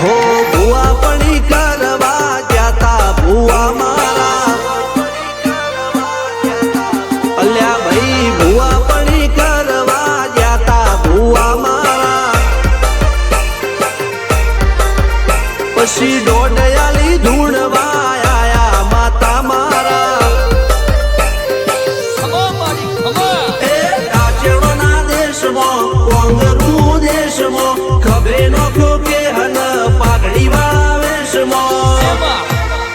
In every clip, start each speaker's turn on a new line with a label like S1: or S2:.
S1: હો ભુવા પણી કરવા જાતા ભુવા મારા. અલ્યા ભાઈ ભુવા કરવા જાતા ભુવા મારા. પછી દોડયાલી ધૂણવા આયા માતા મારા. દેશમાં કોંગરું દેશમાં ખભે નો કે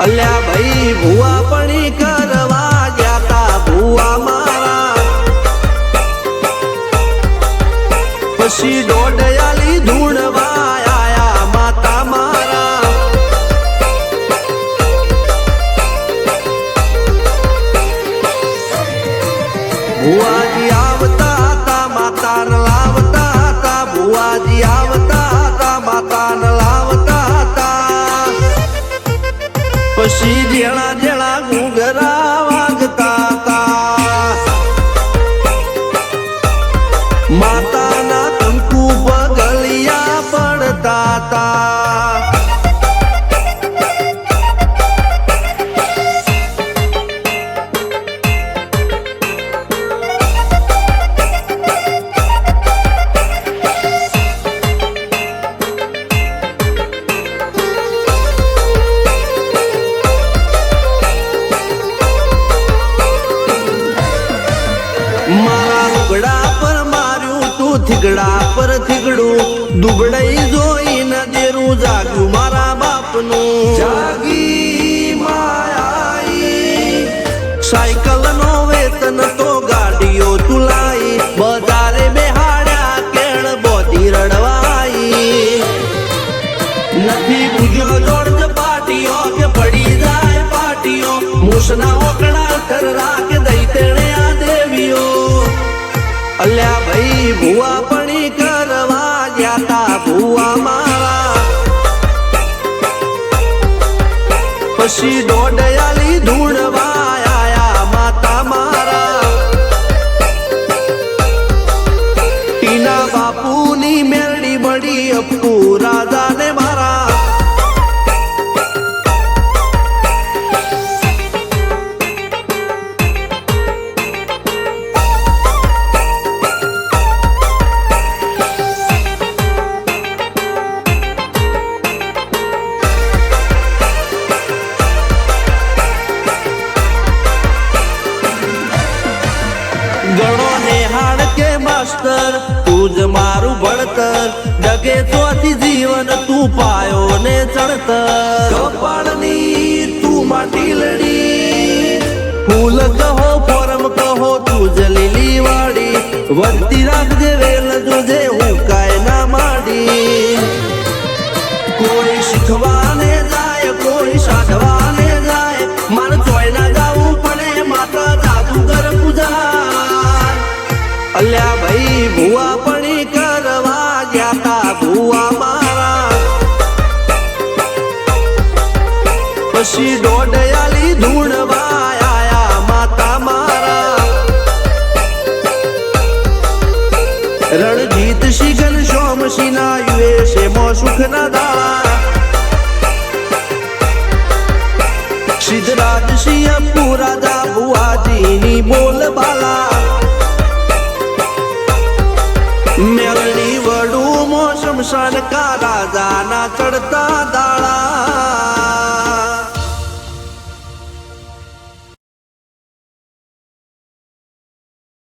S1: અલ્યા ભાઈ, ભુવા પણી કરવા જાતા ભુવા મારા. પછી દોડયાલી ધૂણવા આયા માતા મારા. ભુવાજી આવતા હતા, માતાને લાવતા હતા, ભુવાજી આવતા હતા, માતાને પછી જેણા લુગડા પર માર્યું તું થીગડા પર થીગડું. દુબડાઈ જોઈને દેરું જાગ્યું મારા બાપનું. જાગી સાયકલ નો વેતન તો ગાડીઓ તુલાઈ. બજારે બેહાડ્યા કેળ બોધી રડવાઈ. નથી બુજ્યો જોડ પાટીઓ કે પડી જાય પાટીઓ. મૂસના ભાઈ ભુવા પણી કરવા તા ભુવા મારા. પછી દોડયાલી ધૂણવા આયા માતા મારા. ટીના બાપુની મેરડી બડી અપ્પુ કે માસ્તર તું જ મારું ભણતર. ડગે ચોથી જીવન તું પાયો ને ચડતર. કપાળની તું માટી લડી. ફૂલ કહો પરમ કહો તું જ લીલી વાડી વધતી રાખજે વેલ પછી દોડયાલી ધૂણવા આયા માતા મારા. રણજીત શિગન સોમસી ના યુએસે મો સુખ ના દાળા. સિદ્ધરાજ સિંહ પુરાજા બુઆજીની બોલ બાલા.